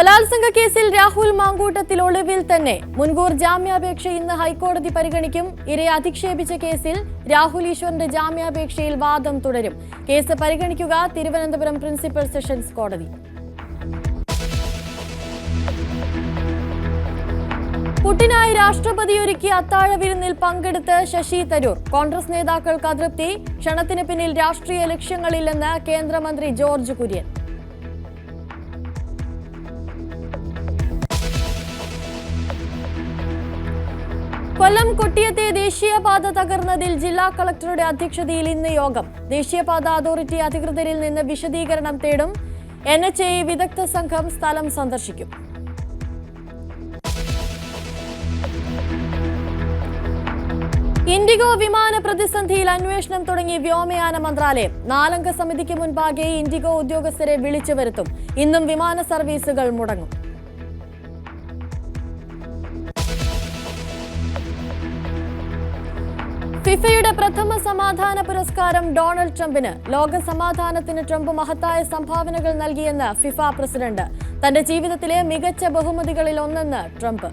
ബലാത്സംഗ കേസിൽ രാഹുൽ മാങ്കൂട്ടത്തിൽ ഒളിവിൽ തന്നെ. മുൻകൂർ ജാമ്യാപേക്ഷ ഇന്ന് ഹൈക്കോടതി പരിഗണിക്കും. ഇരയെ അധിക്ഷേപിച്ച കേസിൽ രാഹുൽ ഈശ്വറിന്റെ ജാമ്യാപേക്ഷയിൽ വാദം തുടരും. കേസ് പരിഗണിക്കുക തിരുവനന്തപുരം പ്രിൻസിപ്പൽ സെഷൻസ് കോടതി. പുട്ടിനായി രാഷ്ട്രപതി ഒരുക്കിയ അത്താഴ വിരുന്നിൽ പങ്കെടുത്ത് ശശി തരൂർ. കോൺഗ്രസ് നേതാക്കൾക്ക് അതൃപ്തി. ക്ഷണത്തിന് പിന്നിൽ രാഷ്ട്രീയ ലക്ഷ്യങ്ങളില്ലെന്ന് കേന്ദ്രമന്ത്രി ജോർജ് കുര്യൻ. കൊല്ലം കൊട്ടിയത്തെ ദേശീയപാത തകർന്നതിൽ ജില്ലാ കളക്ടറുടെ അധ്യക്ഷതയിൽ ഇന്ന് യോഗം. ദേശീയപാത അതോറിറ്റി അധികൃതരിൽ നിന്ന് വിശദീകരണം തേടും. എൻ എച്ച് എ വിദഗ്ധ സംഘം സ്ഥലം സന്ദർശിക്കും. ഇൻഡിഗോ വിമാന പ്രതിസന്ധിയിൽ അന്വേഷണം തുടങ്ങി വ്യോമയാന മന്ത്രാലയം. നാലംഗ സമിതിക്ക് മുൻപാകെ ഇൻഡിഗോ ഉദ്യോഗസ്ഥരെ വിളിച്ചു വരുത്തും. ഇന്നും വിമാന സർവീസുകൾ മുടങ്ങും. ഫിഫയുടെ പ്രഥമ സമാധാന പുരസ്കാരം ഡൊണാൾഡ് ട്രംപിന്. ലോക സമാധാനത്തിന് ട്രംപ് മഹത്തായ സംഭാവനകൾ നൽകിയെന്ന് ഫിഫ പ്രസിഡന്റ്. തന്റെ ജീവിതത്തിലെ മികച്ച ബഹുമതികളിൽ ഒന്നെന്ന് ട്രംപ്.